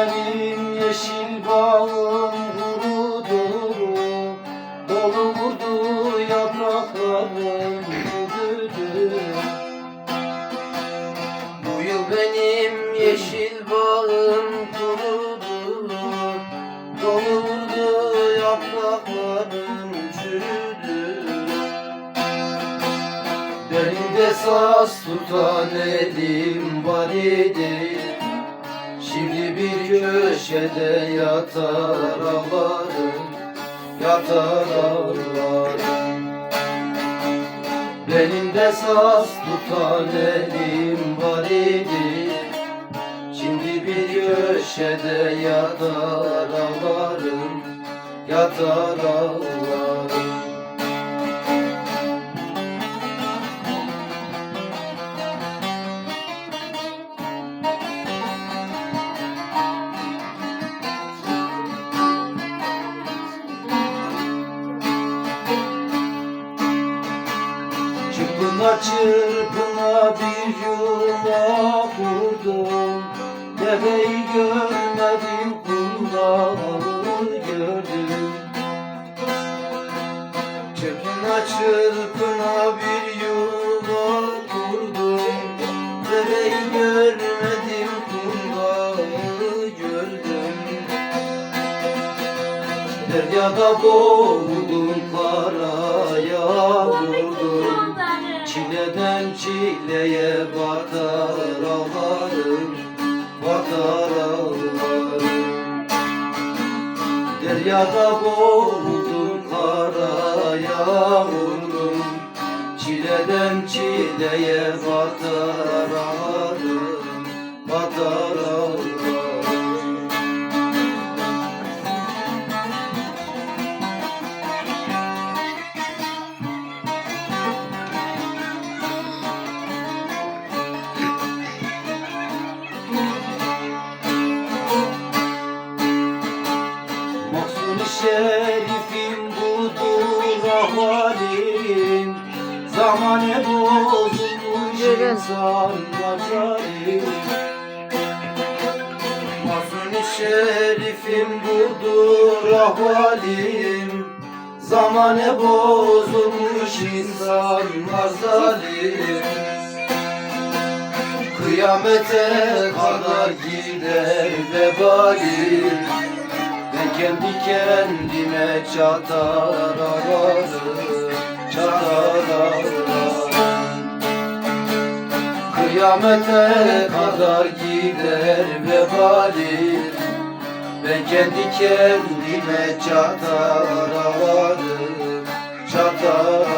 benim yeşil bağım kurudu Dolu vurdu yapraklarım çürüdü Bu yıl benim yeşil bağım kurudu Dolu vurdu yapraklarım çürüdü. Benim de saz tutan elim var idi Şimdi bir köşede yatar ağlarım Yatar ağlarım. Benim de saz tutan elim var idi. Şimdi bir köşede yatar ağlarım Yatar ağlarım Çırpına çırpına bir yuva kurdum Deveyi görmedim kulağımı gördüm. Çırpına çırpına bir yuva kurdum Deveyi görmedim kulağımı gördüm. Deryada boğuldum karaya vurdum Çileden çileye batar ağlarım Batar ağlarım. Deryada boğuldum karaya vurdum Çileden çileye batar ağlarım Batar ağlarım şerifim budur ahvalim. Zamane bozulmuş Yürü. insanlar zalim. Mahzun-i şerifim budur ahvalim. Zamane bozulmuş insanlar zalim. Kıyamete kadar gider vebalim kendi kendime çatar ararım, çatar ararım Kıyamete kadar gider vebalim. Ben kendi kendime çatar ararım, çatar